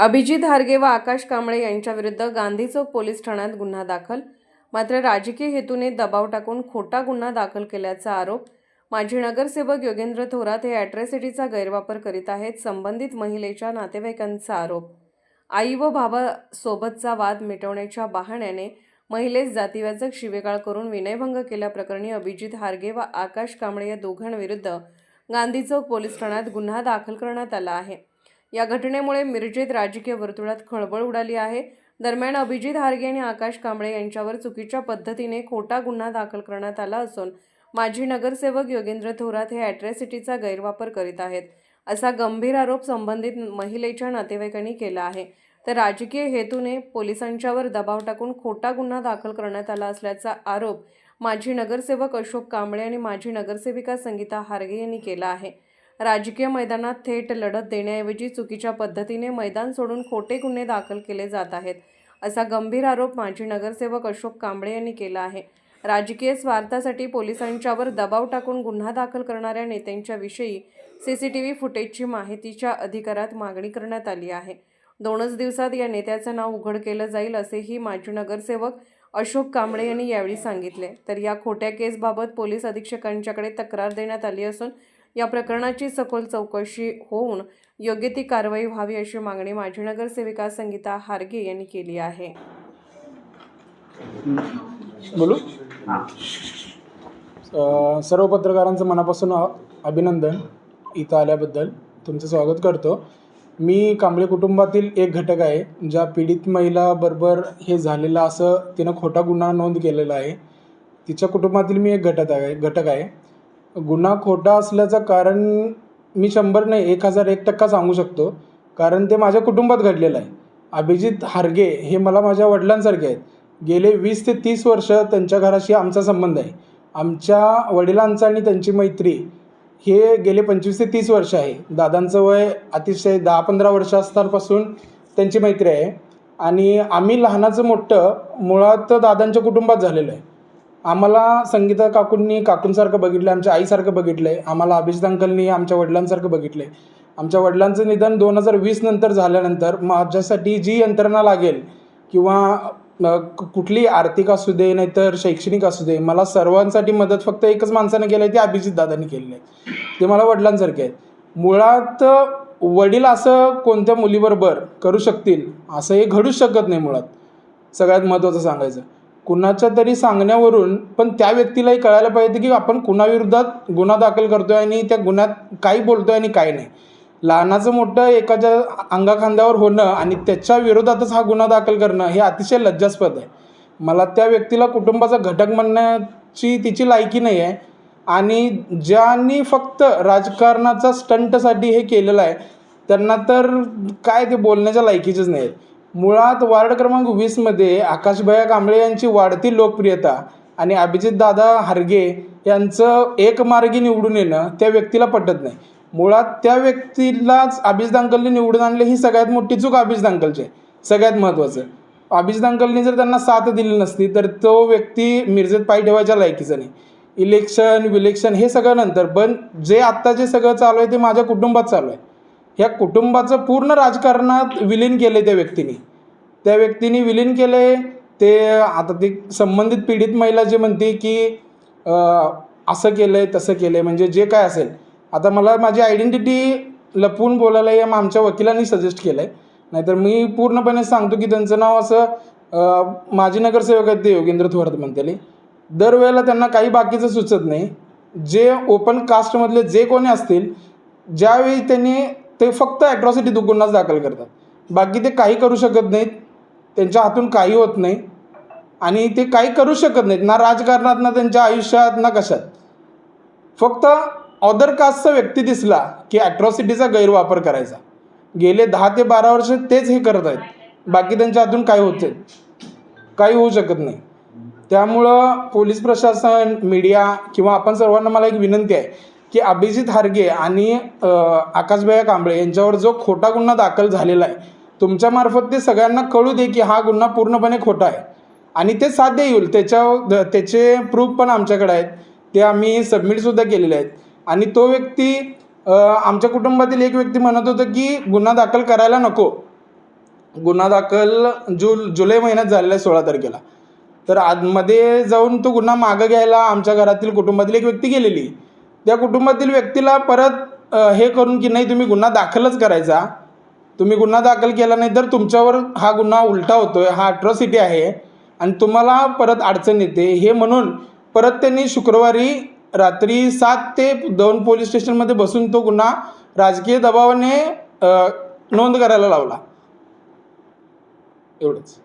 अभिजित हारगे व आकाश कांबळे यांच्याविरुद्ध गांधी चौक पोलीस ठाण्यात गुन्हा दाखल. मात्र राजकीय हेतूने दबाव टाकून खोटा गुन्हा दाखल केल्याचा आरोप माजी नगरसेवक योगेंद्र थोरात हे ॲट्रॅसिटीचा गैरवापर करीत आहेत संबंधित महिलेच्या नातेवाईकांचा आरोप. आई व भावासोबतचा वाद मिटवण्याच्या बहाण्याने महिलेस जातीवाचक शिवेगाळ करून विनयभंग केल्याप्रकरणी अभिजित हारगे व आकाश कांबळे या दोघांविरुद्ध गांधी चौक पोलीस ठाण्यात गुन्हा दाखल करण्यात आला आहे. या घटनेमुळे मिरजेत राजकीय वर्तुळात खळबळ उडाली आहे. दरम्यान अभिजित हारगे आणि आकाश कांबळे यांच्यावर चुकीच्या पद्धतीने खोटा गुन्हा दाखल करण्यात आला असून माजी नगरसेवक योगेंद्र थोरात हे ॲट्रॅसिटीचा गैरवापर करीत आहेत. असा गंभीर आरोप संबंधित महिलेच्या नातेवाईकांनी केला आहे. तर राजकीय हेतूने पोलिसांच्यावर दबाव टाकून खोटा गुन्हा दाखल करण्यात आला असल्याचा आरोप माजी नगरसेवक अशोक कांबळे आणि माजी नगरसेविका संगीता हारगे यांनी केला आहे. राजकीय मैदानात थेट लढत देण्याऐवजी चुकीच्या पद्धतीने मैदान सोडून खोटे गुन्हे दाखल केले जात आहेत असा गंभीर आरोप माजी नगरसेवक अशोक कांबळे यांनी केला आहे. राजकीय स्वार्थासाठी पोलिसांच्यावर दबाव टाकून गुन्हा दाखल करणाऱ्या नेत्यांच्या विषयी व्ही फुटेजची माहितीच्या अधिकारात मागणी करण्यात आली आहे. दोनच दिवसात या नेत्याचं नाव उघड केलं जाईल असेही माजी नगरसेवक अशोक कांबळे यांनी यावेळी सांगितले. तर या खोट्या केसबाबत पोलीस अधीक्षकांच्याकडे तक्रार देण्यात आली असून या प्रकरणाची सखोल चौकशी होऊन योग्य ती कारवाई व्हावी अशी मागणी माजी नगरसेविका संगीता हारगे यांनी केली आहे. बोलू? सर्व पत्रकारांचं मनापासून अ- अभिनंदन इथं आल्याबद्दल. तुमचं स्वागत करतो. मी कांबळे कुटुंबातील एक घटक आहे ज्या पीडित महिलाबरोबर हे झालेलं असं तिनं खोटा गुन्हा नोंद केलेला आहे. तिच्या कुटुंबातील मी एक घटक आहे घटक आहे. गुन्हा खोटा असल्याचं कारण मी शंभर नाही एक हजार एक टक्का सांगू शकतो. कारण ते माझ्या कुटुंबात घडलेलं आहे. अभिजित हारगे हे मला माझ्या वडिलांसारखे आहेत. गेले वीस ते तीस वर्ष त्यांच्या घराशी आमचा संबंध आहे. आमच्या वडिलांचा आणि त्यांची मैत्री हे गेले पंचवीस ते तीस वर्ष आहे. दादांचं वय अतिशय दहा पंधरा वर्ष असतापासून त्यांची मैत्री आहे. आणि आम्ही लहानाचं मोठं मुळात दादांच्या कुटुंबात झालेलं आहे. आम्हाला संगीता काकूंनी काकूंसारखं बघितलं आमच्या आईसारखं बघितलं आहे आम्हाला अभिजित अंकलनी आमच्या वडिलांसारखं बघितलं आहे आमच्या वडिलांचं निधन दोन हजार वीस नंतर झाल्यानंतर माझ्यासाठी जी यंत्रणा लागेल किंवा कुठली आर्थिक असू दे नाहीतर शैक्षणिक असू दे मला सर्वांसाठी मदत फक्त एकच माणसाने केलं आहे ती अभिजित दादांनी केलेली आहे. ते मला वडिलांसारखे आहेत. मुळात वडील असं कोणत्या मुलीबरोबर करू शकतील असं हे घडूच शकत नाही मुळात. सगळ्यात महत्त्वाचं सांगायचं. कुणाच्या तरी सांगण्यावरून पण त्या व्यक्तीलाही कळायला पाहिजे की आपण कुणाविरोधात गुन्हा दाखल करतोय आणि त्या गुन्ह्यात काय बोलतोय आणि काय नाही. लहानाचं मोठं एकाच्या अंगाखांद्यावर होणं आणि त्याच्या विरोधातच हा गुन्हा दाखल करणं हे अतिशय लज्जास्पद आहे. मला त्या व्यक्तीला कुटुंबाचा घटक म्हणण्याची तिची लायकी नाही आहे आणि ज्यांनी फक्त राजकारणाचा स्टंटसाठी हे केलेलं आहे त्यांना तर काय ते बोलण्याच्या लायकीचेच नाही आहेत मुळात वार्ड क्रमांक वीसमध्ये आकाशभया कांबळे यांची वाढती लोकप्रियता आणि अभिजित दादा हारगे यांचं एकमार्गी निवडून येणं त्या व्यक्तीला पटत नाही. मुळात त्या व्यक्तीलाच अभिजित अंकलने निवडून आणले ही सगळ्यात मोठी चूक अभिजित अंकलची आहे. सगळ्यात महत्त्वाचं. अभिजित अंकलनी जर त्यांना साथ दिली नसती तर तो व्यक्ती मिरजेत पाय ठेवायच्या लायकीचा नाही. इलेक्शन विलेक्शन हे सगळं नंतर पण जे आत्ता जे सगळं चालू आहे ते माझ्या कुटुंबात चालू आहे. ह्या कुटुंबाचं पूर्ण राजकारणात विलीन केले त्या व्यक्तीने. त्या व्यक्तीने विलीन केले ते आता ते संबंधित पीडित महिला जे म्हणते की असं केलं आहे तसं केलं आहे म्हणजे जे काय असेल. आता मला माझी आयडेंटिटी लपवून बोलायला या आमच्या वकिलांनी सजेस्ट केलं आहे नाहीतर मी पूर्णपणे सांगतो की त्यांचं नाव असं माजी नगरसेवक आहेत ते योगेंद्र थोरात म्हणतेले. दरवेळेला त्यांना काही बाकीचं सुचत नाही. जे ओपन कास्टमधले जे कोणी असतील ज्यावेळी त्यांनी ते फक्त ॲट्रॉसिटी गुन्हाच दाखल करतात. बाकी ते काही करू शकत नाहीत. त्यांच्या हातून काही होत नाही. आणि ते काही करू शकत नाहीत. ना राजकारणात ना त्यांच्या आयुष्यात ना कशात. फक्त ऑदर कास्टचा व्यक्ती दिसला की ॲट्रॉसिटीचा गैरवापर करायचा. गेले दहा ते बारा वर्ष तेच हे करत आहेत. बाकी त्यांच्या हातून काय होते काही होऊ शकत नाही. त्यामुळं पोलीस प्रशासन मीडिया किंवा आपण सर्वांना मला एक विनंती आहे की अभिजित हारगे आणि अ, कांबळे यांच्यावर जो खोटा गुन्हा दाखल झालेला आहे तुमच्यामार्फत ते सगळ्यांना कळू दे की हा गुन्हा पूर्णपणे खोटा आहे. आणि ते साध्य येईल त्याच्या त्याचे प्रूफ पण आमच्याकडे आहेत. ते आम्ही सबमिटसुद्धा केलेले आहेत. आणि तो व्यक्ती आमच्या कुटुंबातील एक व्यक्ती म्हणत होतं की गुन्हा दाखल करायला नको. गुन्हा दाखल जु जुलै महिन्यात झालेला आहे सोळा तारखेला. तर आतमध्ये जाऊन तो गुन्हा मागं घ्यायला आमच्या घरातील कुटुंबातील एक व्यक्ती गेलेली. त्या कुटुंबातील व्यक्तीला परत हे करून की नाही तुम्ही गुन्हा दाखलच करायचा. तुम्ही गुन्हा दाखल केला नाही तर तुमच्यावर हा गुन्हा उलटा होतो आहे हा अट्रॉसिटी आहे आणि तुम्हाला परत अडचण येते. हे म्हणून परत त्यांनी शुक्रवारी रात्री सात ते दोन पोलीस स्टेशनमध्ये बसून तो गुन्हा राजकीय दबावाने नोंद करायला लावला. एवढंच.